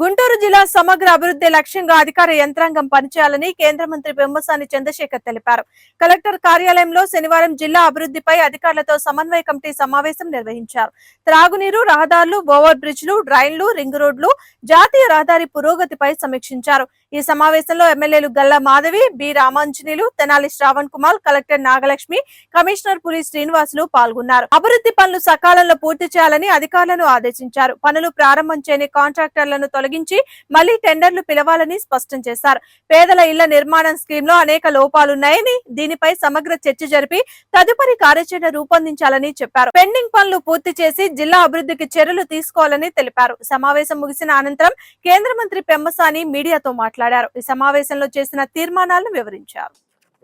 గుంటూరు జిల్లా సమగ్ర అభివృద్ధి లక్ష్యంగా అధికార యంత్రాంగం పనిచేయాలని కేంద్ర మంత్రి పెమ్మసాని చంద్రశేఖర్ తెలిపారు. కలెక్టర్ కార్యాలయంలో శనివారం జిల్లా అభివృద్ధిపై అధికారులతో సమన్వయ కమిటీ సమావేశం నిర్వహించారు. త్రాగునీరు రహదారులు ఓవర్ బ్రిడ్జ్లు డ్రైన్లు రింగ్ రోడ్లు జాతీయ రహదారి పురోగతిపై సమీక్షించారు. ఈ సమావేశంలో ఎమ్మెల్యేలు Galla Madhavi B Ramanjaneelu Tenali Sravan Kumar collector Nagalakshmi commissioner Puli Srinivasulu పాల్గొన్నారు. అభివృద్ధి పనులు సకాలంలో పూర్తి చేయాలని అధికారులను ఆదేశించారు. పనులు ప్రారంభం చేయని కాంట్రాక్టర్లను తొలగించి మళ్ళీ టెండర్లు పిలవాలని స్పష్టం చేశారు. పేదల ఇళ్ళ నిర్మాణం స్కీమ్లో అనేక లోపాలున్నాయని దీనిపై సమగ్ర చర్చ జరిపి తదుపరి కార్యాచరణ రూపొందించాలని చెప్పారు. పెండింగ్ పనులు పూర్తి చేసి జిల్లా అభివృద్ధికి చర్యలు తీసుకోవాలని తెలిపారు. సమావేశం ముగిసిన అనంతరం కేంద్ర మంత్రి పెమ్మసాని మీడియాతో మాట్లాడారు. ఈ సమావేశంలో చేసిన తీర్మానాలను వివరించారు.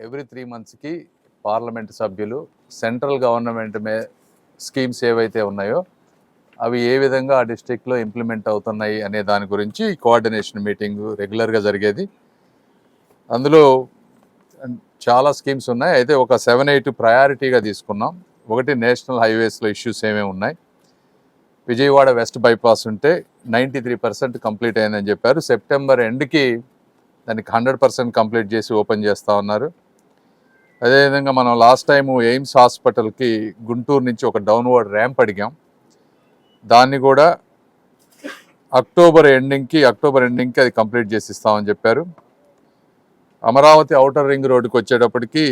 ఎవ్రీ త్రీ మంత్స్కి పార్లమెంట్ సభ్యులు సెంట్రల్ గవర్నమెంట్ మే స్కీమ్స్ ఏవైతే ఉన్నాయో అవి ఏ విధంగా ఆ డిస్ట్రిక్ట్లో ఇంప్లిమెంట్ అవుతున్నాయి అనే దాని గురించి కోఆర్డినేషన్ మీటింగ్ రెగ్యులర్గా జరిగేది. అందులో చాలా స్కీమ్స్ ఉన్నాయి. అయితే ఒక సెవెన్ ఎయిట్ ప్రయారిటీగా తీసుకున్నాం. ఒకటి నేషనల్ హైవేస్లో ఇష్యూస్ ఏమేమి ఉన్నాయి? విజయవాడ వెస్ట్ బైపాస్ ఉంటే నైంటీ త్రీ పర్సెంట్ కంప్లీట్ అయిందని చెప్పారు. సెప్టెంబర్ ఎండ్కి దానికి హండ్రెడ్ పర్సెంట్ కంప్లీట్ చేసి ఓపెన్ చేస్తూ ఉన్నారు. అదేవిధంగా మనం లాస్ట్ టైం ఎయిమ్స్ హాస్పిటల్కి గుంటూరు నుంచి ఒక డౌన్వర్డ్ ర్యాంప్ అడిగాం. దాన్ని కూడా అక్టోబర్ ఎండింగ్కి అక్టోబర్ ఎండింగ్కి అది కంప్లీట్ చేసి ఇస్తామని చెప్పారు. అమరావతి ఔటర్ రింగ్ రోడ్డుకి వచ్చేటప్పటికి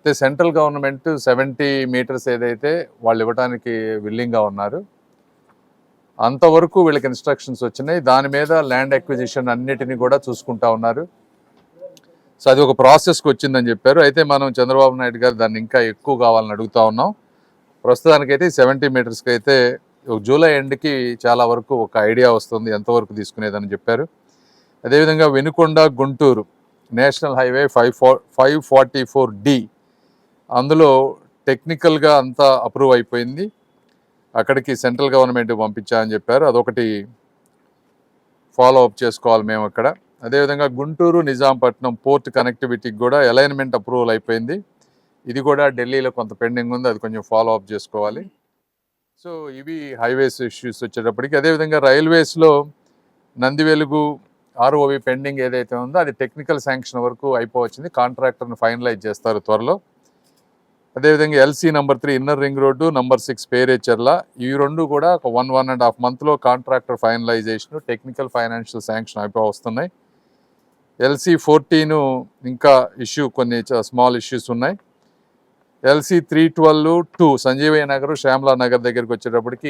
అయితే సెంట్రల్ గవర్నమెంట్ సెవెంటీ మీటర్స్ ఏదైతే వాళ్ళు ఇవ్వడానికి విల్లింగ్గా ఉన్నారు అంతవరకు వీళ్ళకి ఇన్స్ట్రక్షన్స్ వచ్చినాయి. దాని మీద ల్యాండ్ అక్విజిషన్ అన్నిటినీ కూడా చూసుకుంటా ఉన్నారు. సో అది ఒక ప్రాసెస్కి వచ్చిందని చెప్పారు. అయితే మనం చంద్రబాబు నాయుడు గారు దాన్ని ఇంకా ఎక్కువ కావాలని అడుగుతా ఉన్నాం. ప్రస్తుతానికైతే సెవెంటీ మీటర్స్కి అయితే ఒక జూలై ఎండ్కి చాలా వరకు ఒక ఐడియా వస్తుంది ఎంతవరకు తీసుకునేదని చెప్పారు. అదేవిధంగా Vinukonda Guntur national highway five five forty four D అందులో టెక్నికల్గా అంతా అప్రూవ్ అయిపోయింది. అక్కడికి సెంట్రల్ గవర్నమెంట్ పంపించామని చెప్పారు. అదొకటి ఫాలో అప్ చేసుకోవాలి మేము అక్కడ. అదేవిధంగా గుంటూరు నిజాంపట్నం పోర్ట్ కనెక్టివిటీకి కూడా అలైన్మెంట్ అప్రూవల్ అయిపోయింది. ఇది కూడా ఢిల్లీలో కొంత పెండింగ్ ఉంది. అది కొంచెం ఫాలో అప్ చేసుకోవాలి. సో ఇవి హైవేస్ ఇష్యూస్ వచ్చేటప్పటికి. అదేవిధంగా రైల్వేస్లో నందివెలుగు ఆర్ఓవి పెండింగ్ ఏదైతే ఉందో అది టెక్నికల్ శాంక్షన్ వరకు అయిపోవచ్చింది. కాంట్రాక్టర్ని ఫైనలైజ్ చేస్తారు త్వరలో. అదేవిధంగా LC number three inner ring road number six Perecherla. ఈ రెండు కూడా ఒక వన్ వన్ అండ్ హాఫ్ మంత్లో contractor finalisation technical financial sanction అయిపో వస్తున్నాయి. ఎల్సీ ఫోర్టీను ఇంకా ఇష్యూ కొన్ని స్మాల్ ఇష్యూస్ ఉన్నాయి. LC three twelve two Sanjeevaiah Nagar Shyamala Nagar దగ్గరికి వచ్చేటప్పటికి